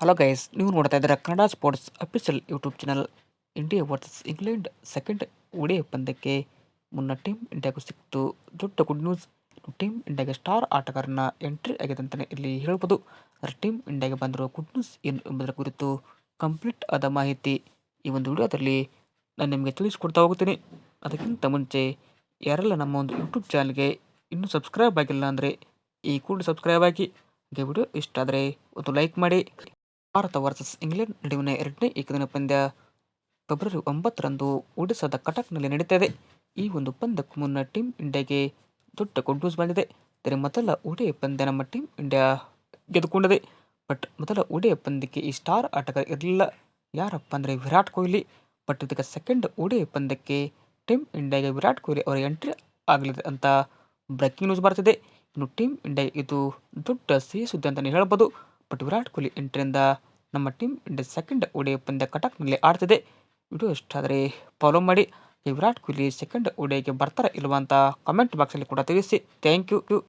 Hello guys ನೀವು ನೋಡ್ತಾ ಇದ್ದೀರಾ Kannada sports official YouTube channel India versus England second ODI ಪಂದ್ಯಕ್ಕೆ ಮುನ್ನ ಟೀಮ್ ಇಂಡಿಯಾಗೂ ಸಿಕ್ತು ದೊಡ್ಡ ಗುಡ್ ನ್ಯೂಸ್ ಟೀಮ್ ಇಂಡಿಯಾಗೆ ಸ್ಟಾರ್ ಆಟಗಾರನ ಎಂಟ್ರಿ ಆಗಿದೆ ಅಂತಲೇ ಇಲ್ಲಿ ಹೇಳ್ಬೋದು. ಆದರೆ ಟೀಮ್ ಇಂಡಿಯಾಗೆ ಬಂದಿರೋ ಗುಡ್ ನ್ಯೂಸ್ ಏನು ಎಂಬುದರ ಕುರಿತು ಕಂಪ್ಲೀಟ್ ಆದ ಮಾಹಿತಿ ಈ ಒಂದು ವಿಡಿಯೋದಲ್ಲಿ ನಾನು ನಿಮಗೆ ತಿಳಿಸ್ಕೊಡ್ತಾ ಹೋಗ್ತೀನಿ. ಅದಕ್ಕಿಂತ ಮುಂಚೆ ಯಾರೆಲ್ಲ ನಮ್ಮ ಒಂದು ಯೂಟ್ಯೂಬ್ ಚಾನಲ್ಗೆ ಇನ್ನೂ ಸಬ್ಸ್ಕ್ರೈಬ್ ಆಗಿಲ್ಲ ಅಂದರೆ ಈ ಕೂಡ ಸಬ್ಸ್ಕ್ರೈಬ್ ಆಗಿ. ಹಾಗೆ ವಿಡಿಯೋ ಇಷ್ಟ ಆದರೆ ಒಂದು ಲೈಕ್ ಮಾಡಿ. ಭಾರತ ವರ್ಸಸ್ ಇಂಗ್ಲೆಂಡ್ ನಡುವಿನ ಎರಡನೇ ಏಕದಿನ ಪಂದ್ಯ ಫೆಬ್ರವರಿ ಒಂಬತ್ತರಂದು ಒಡಿಶಾದ ಕಟಕ್ನಲ್ಲಿ ನಡೆಯುತ್ತದೆ ಈ ಒಂದು ಪಂದ್ಯಕ್ಕೂ ಮುನ್ನ ಟೀಮ್ ಇಂಡಿಯಾಗೆ ದೊಡ್ಡ ಗುಡ್ ನ್ಯೂಸ್ ಬಂದಿದೆ ಇದರ ಮೊದಲ ಒಡೆಯ ಪಂದ್ಯ ನಮ್ಮ ಟೀಮ್ ಇಂಡಿಯಾ ಗೆದ್ದುಕೊಂಡಿದೆ, ಬಟ್ ಮೊದಲ ಒಡೆಯ ಪಂದ್ಯಕ್ಕೆ ಈ ಸ್ಟಾರ್ ಆಟಗಾರ ಇರಲಿಲ್ಲ. ಯಾರಪ್ಪ ಅಂದರೆ ವಿರಾಟ್ ಕೊಹ್ಲಿ. ಬಟ್ ಇದಕ್ಕೆ ಸೆಕೆಂಡ್ ಒಡೆಯ ಪಂದ್ಯಕ್ಕೆ ಟೀಮ್ ಇಂಡಿಯಾಗೆ ವಿರಾಟ್ ಕೊಹ್ಲಿ ಅವರ ಎಂಟ್ರಿ ಆಗಲಿದೆ ಅಂತ ಬ್ರೇಕಿಂಗ್ ನ್ಯೂಸ್ ಬರ್ತಿದೆ. ಇನ್ನು ಟೀಮ್ ಇಂಡಿಯಾ ಇದು ದೊಡ್ಡ ಸಿಹಿ ಸುದ್ದಿ ಅಂತಲೇ ಹೇಳ್ಬೋದು. ಬಟ್ ವಿರಾಟ್ ಕೊಹ್ಲಿ ಎಂಟ್ರಿಯಿಂದ ನಮ್ಮ ಟೀಮ್ ಇಂಡಿಯಾ ಸೆಕೆಂಡ್ ಒಡೆಯ ಪಂದ್ಯ ಕಟಕ್ನಲ್ಲಿ ಆಡ್ತಿದೆ. ವಿಡಿಯೋ ಇಷ್ಟ ಫಾಲೋ ಮಾಡಿ. ವಿರಾಟ್ ಕೊಹ್ಲಿ ಸೆಕೆಂಡ್ ಒಡೆಗೆ ಬರ್ತಾರಾ ಇಲ್ವಾ ಅಂತ ಕಮೆಂಟ್ ಬಾಕ್ಸಲ್ಲಿ ಕೂಡ ತಿಳಿಸಿ. Thank you